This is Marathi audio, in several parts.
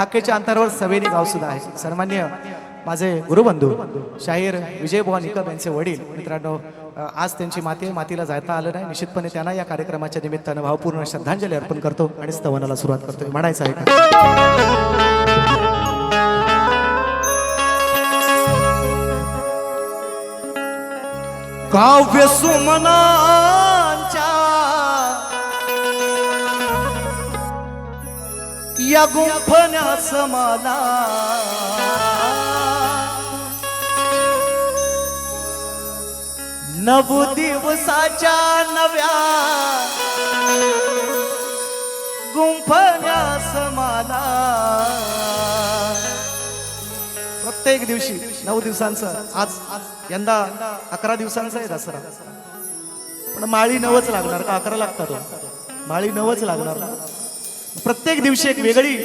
हाकेच्या अंतरावर सवेनी गाव सुद्धा आहे. सन्मान्य माझे गुरुबंधू शाहीर विजयभुवा निकम यांचे वडील मित्रांनो आज त्यांची माती मातीला जायता आलं नाही. निश्चितपणे त्यांना या कार्यक्रमाच्या निमित्तानं भावपूर्ण श्रद्धांजली अर्पण करतो आणि स्तवनाला सुरुवात करतो. म्हणायचं आहे काव्य सुमना या गुंफण्यास मला. नऊ दिवसाच्या नव्या गुंफण्यास मला. प्रत्येक दिवशी नऊ दिवसांचं आज यंदा अकरा दिवसांचा आहे दसरा. पण माळी नवच लागणार का? अकरा लागतात हो. माळी नवच लागणार. ना? प्रत्येक दिवशी एक वेगळी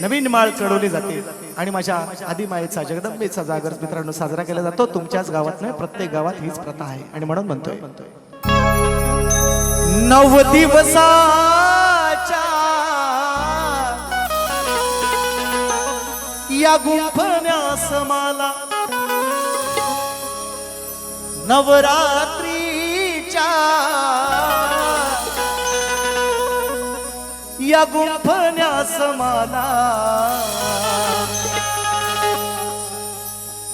नवीन माळ चढवली जाते. आणि माझ्या आदिमायेचा जगदंबेचा जागर मित्रांनो साजरा केला जातो. तुमच्याच गावात नाही प्रत्येक गावात हीच प्रथा आहे. आणि म्हणून म्हणतोय नव दिवसाच्या या गुंफण्यास मला नवरात्रीच्या या गुंफण्यास मला.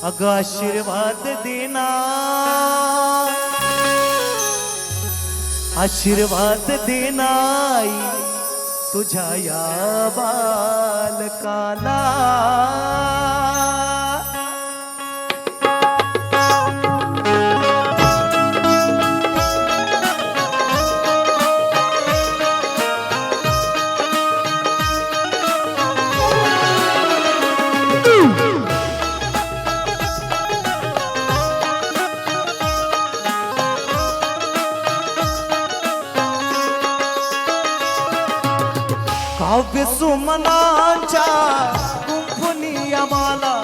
अग आशीर्वाद देना. आशीर्वाद देनाई तुझ्या या बालकाला. सुमनाच्या कुंभुनी आम्हाला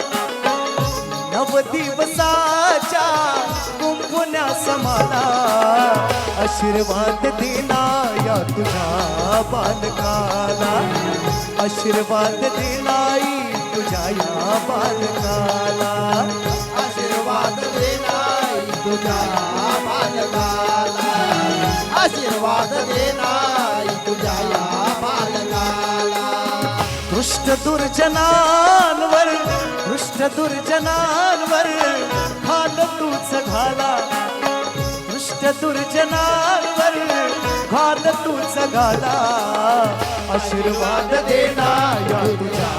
नव दिवसाच्या कुंभुन्या समाला आशीर्वाद दिला या तुझ्या बालकाला. आशीर्वाद दिलाई तुझ्या या बालकाला. आशीर्वाद दिलाई तुझ्या बालकाला. आशीर्वाद दुर्जनांवर दुष्ट दुर्जनांवर घाल तूच घाला. दुष्ट दुर्जनांवर घाल तूच घाला. आशीर्वाद देना तुझ्या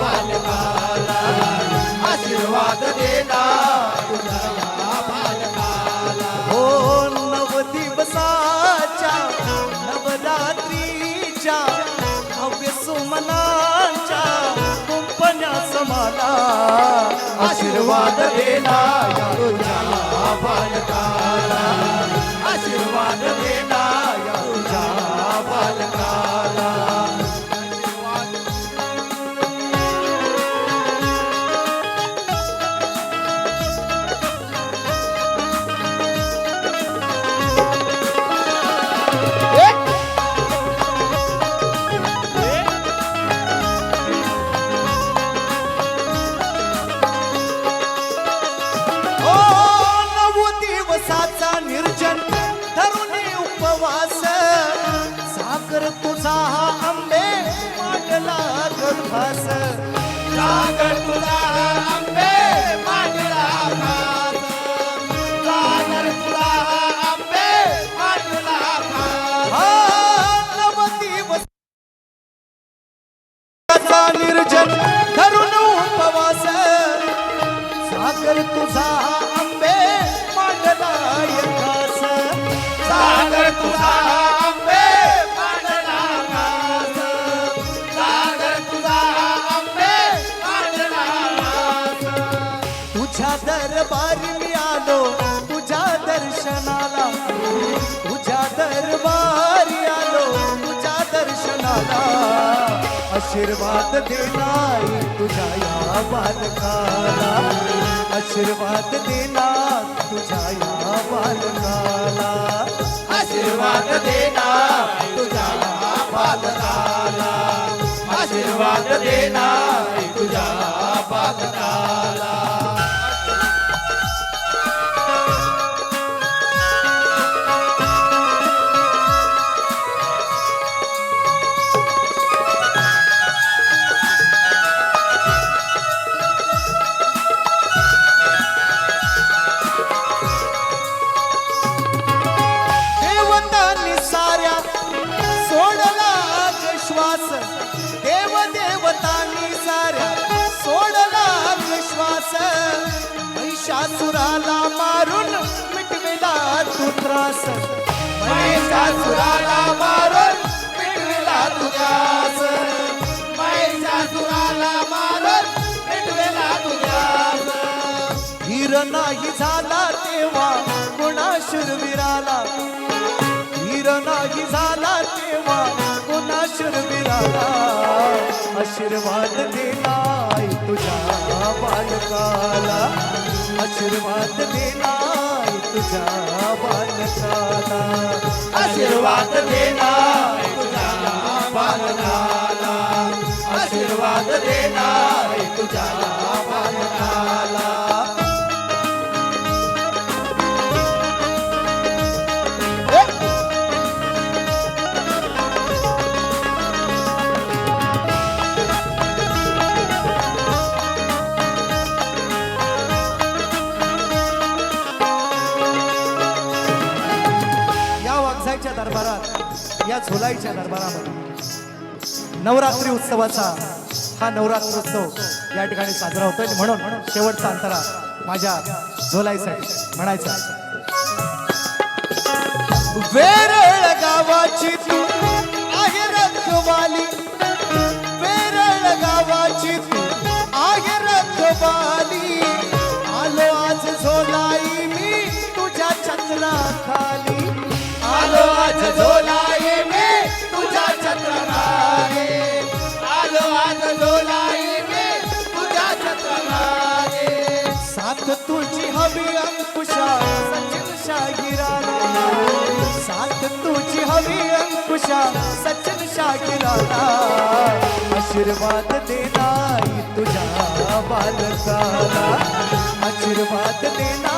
बालकाला. आशीर्वाद देना तुझ्या समाला आशीर्वाद देना या सागर तुझा आंबे मांडला यथास सागर तुझा आंबे मांडला खास सागर तुझा आंबे मांडला खास तुझ्या दरबारी मी आलो तुझ्या दर्शनाला. तुझ्या दरबारी आलो तुझ्या दर्शनाला. आशीर्वाद देणार तुझ्या या बालकाला. आशीर्वाद देना तुझ्या या बालकाला. आशीर्वाद देना तुझ्या बालकाला. आशीर्वाद देणार तुझ्या बालकाला. महिषासुराला मारून मिटविला तुझ्यास. महिषासुराला मारून मिटविला तुझ्यास. हिर नाही झाला तेव्हा कोणा शूरवीराला हिर नाही झाला तेव्हा कोणा शूरवीराला आशीर्वाद देनाय तुझ्या बालकाला. आशीर्वाद देनाय तुझ्या बालकाला आशीर्वाद देणार तुझ्या बालकाला आशीर्वाद देणार दरबारात या झोलाईच्या दरबारामध्ये. नवरात्री उत्सवाचा हा नवरात्र उत्सव या ठिकाणी साजरा होतोय. म्हणून शेवटचा अंतरा माझ्या झोलाईसाठी म्हणायचा वेरळ गावाची अंकुशा सचिन शागिराला साथ तुझी हवी अंकुशा सचिन शागिराला आशीर्वाद देना तुझ्या बालकाला। आशीर्वाद देना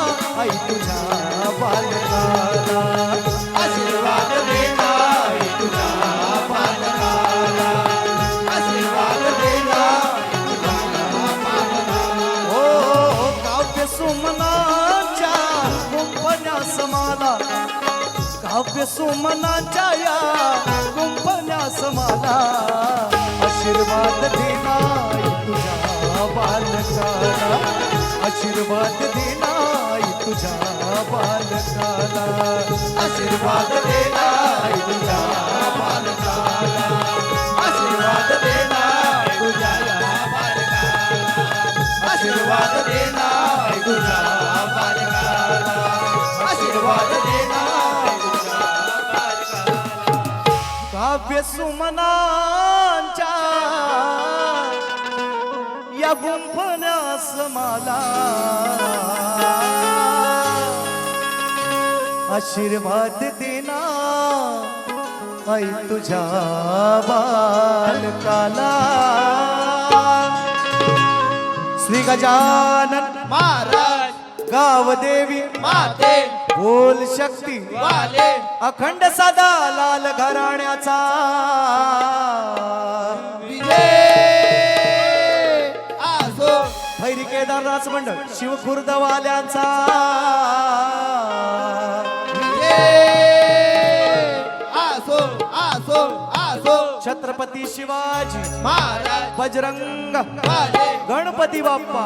काव्य सुमनाच्या या कुंपण्यास समाला. आशीर्वाद देनाय तुझ्या बालकाला. आशीर्वाद देनाय तुझ्या बालकाला. आशीर्वाद देणार तुझ्या बालकाला. आशीर्वाद देणार तुझ्या बालकाला. आशीर्वाद देणार तुझ्या सुमनांच्या या गुंफण्यास मला. आशीर्वाद देना आई तुझ्या बालकाला. श्री गजानन महाराज. गावदेवी माते. बोल शक्ती. वाले. अखंड सदा लाल घराण्याचा. विजय! आसो भैरी केदारनाथ मंडळ शिवखुर्दवाल्यांचा. आसो आसो आसो छत्रपती शिवाजी महाराज. बजरंग गणपती बाप्पा.